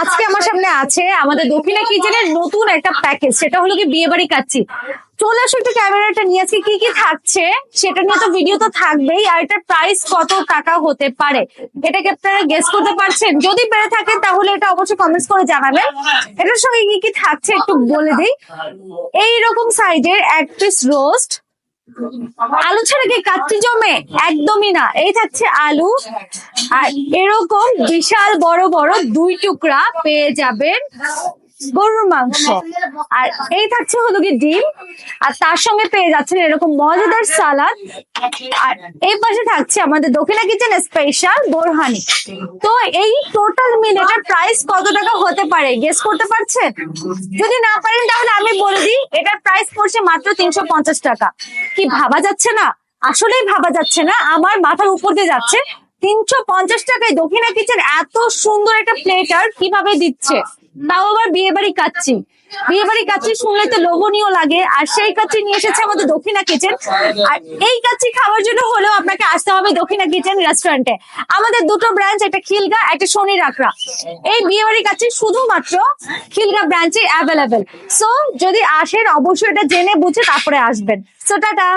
আজকে আমার সামনে আছে আমাদের দক্ষিণা কিচেনের নতুন একটা প্যাকেজ সেটা হলো কি বিয়ে বাড়ি কাচ্ছি চলে আসো একটু ক্যামেরাটা নিয়ে, আজকে কি কি থাকছে সেটা নিয়ে তো ভিডিও তো থাকবেই, আর এটার প্রাইস কত টাকা হতে পারে এটাকে আপনারা গেস করতে পারছেন? যদি পেরে থাকেন তাহলে এটা অবশ্যই কমেন্টস করে জানাবেন। এটার সঙ্গে কি কি থাকছে একটু বলে দিই। এইরকম সাইজের এক রোস্ট আলু ছাড়া কি কাচ্চি জমে? একদমই না। এই থাকছে আলু। আর এরকম বিশাল বড় বড় দুই টুকরা পেয়ে যাবেন গরুর মাংস। আর এই থাকছে হলো কি ডিম। আর তার সঙ্গে পেয়ে যাচ্ছেন এরকম মজাদার সালাদ। আর এই পাশে থাকছে আমাদের দক্ষিণা কিচেন স্পেশাল বোরহানি। তো এই টোটাল মিল এটার প্রাইস কত টাকা হতে পারে? গেস করতে পারছেন? যদি না পারেন তাহলে আমি বলে দিই, এটার প্রাইস পড়ছে মাত্র তিনশো পঞ্চাশ টাকা। কি ভাবা যাচ্ছে না? আসলেই ভাবা যাচ্ছে না। আমার মাথার উপর দিয়ে যাচ্ছে। তিনশো পঞ্চাশ টাকায় দক্ষিণা কিচেন এত সুন্দর একটা প্লেটার কীভাবে দিচ্ছে? তাও আবার বিয়ে বাড়ি কাচ্ছি বিয়ে বাড়ি কাচ্ছি শুনলে তো লোভনীয় লাগে। আর সেই কাচ্চি নিয়ে এসেছে আমাদের দক্ষিণা কিচেন আর এই কাচ্চি খাওয়ার জন্য হলেও আপনাকে আসতে হবে দক্ষিণা কিচেন রেস্টুরেন্টে আমাদের দুটো ব্রাঞ্চ একটা খিলগা, একটা শনি রাখরা এই বিয়ে বাড়ি কাচ্চি শুধুমাত্র খিলগা ব্রাঞ্চে অ্যাভেলেবেল সো যদি আসেন, অবশ্যই এটা জেনে বুঝে তারপরে আসবেন। So tata!